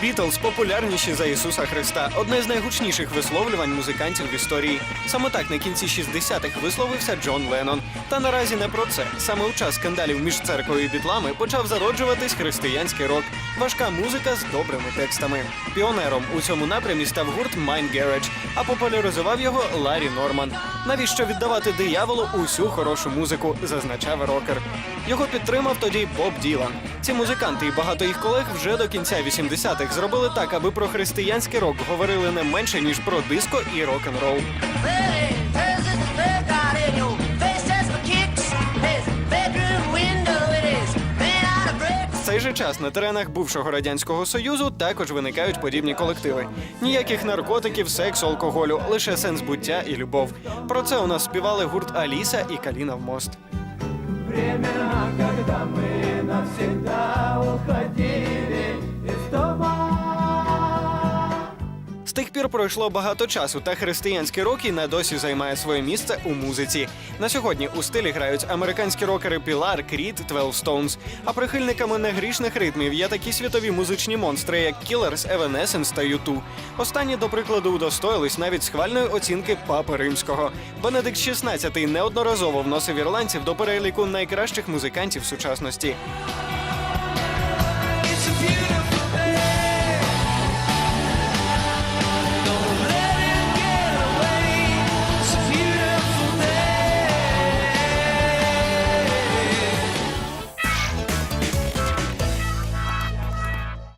Бітлз популярніші за Ісуса Христа. Одне з найгучніших висловлювань музикантів в історії. Саме так на кінці 60-х висловився Джон Леннон. Та наразі не про це. Саме у час скандалів між церквою і бітлами почав зароджуватись християнський рок. Важка музика з добрими текстами. Піонером у цьому напрямі став гурт Mind Garage, а популяризував його Ларі Норман. Навіщо віддавати дияволу усю хорошу музику, зазначав рокер. Його підтримав тоді Боб Ділан. Ці музиканти і багато їх колег вже до кінця 80-х зробили так, аби про християнський рок говорили не менше ніж про диско і of bricks. В цей же час на теренах бувшого радянського союзу також виникають подібні колективи. Ніяких наркотиків, сексу, алкоголю, лише сенс буття і любов. Про це у нас співали гурт Аліса і Каліна в мост. Времена, когда мы навсегда тих пір пройшло багато часу, та християнський рок і на досі займає своє місце у музиці. На сьогодні у стилі грають американські рокери Пілар, Twelve Stones. А прихильниками негрішних ритмів є такі світові музичні монстри, як Killers, Evanescence та U2. Останні, до прикладу, удостоїлись навіть схвальної оцінки Папи Римського. Бенедикт XVI неодноразово вносив ірландців до переліку найкращих музикантів сучасності.